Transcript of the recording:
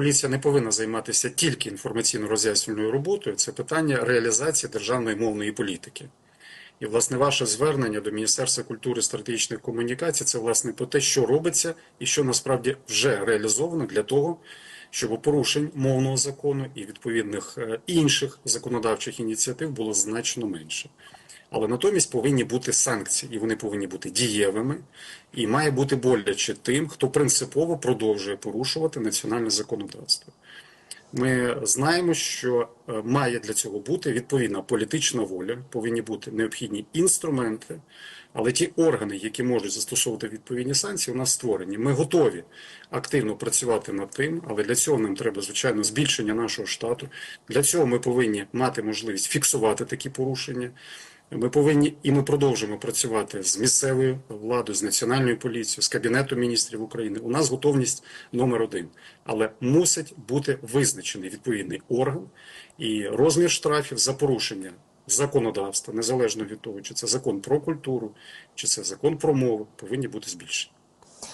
Поліція не повинна займатися тільки інформаційно-роз'яснювальною роботою. Це питання реалізації державної мовної політики. І, власне, ваше звернення до Міністерства культури стратегічних комунікацій це власне про те, що робиться і що насправді вже реалізовано для того, щоб порушень мовного закону і відповідних е, інших законодавчих ініціатив було значно менше. Але натомість повинні бути санкції, і вони повинні бути дієвими, і має бути боляче тим, хто принципово продовжує порушувати національне законодавство. Ми знаємо, що е, має для цього бути відповідна політична воля, повинні бути необхідні інструменти, але ті органи, які можуть застосовувати відповідні санкції, у нас створені. Ми готові активно працювати над тим, але для цього нам треба, звичайно, збільшення нашого штату. Для цього ми повинні мати можливість фіксувати такі порушення. Ми повинні і ми продовжуємо працювати з місцевою владою, з національною поліцією, з кабінетом міністрів України. У нас готовність номер один, але мусить бути визначений відповідний орган і розмір штрафів за порушення законодавства, незалежно від того, чи це закон про культуру, чи це закон про мову, повинні бути збільшені.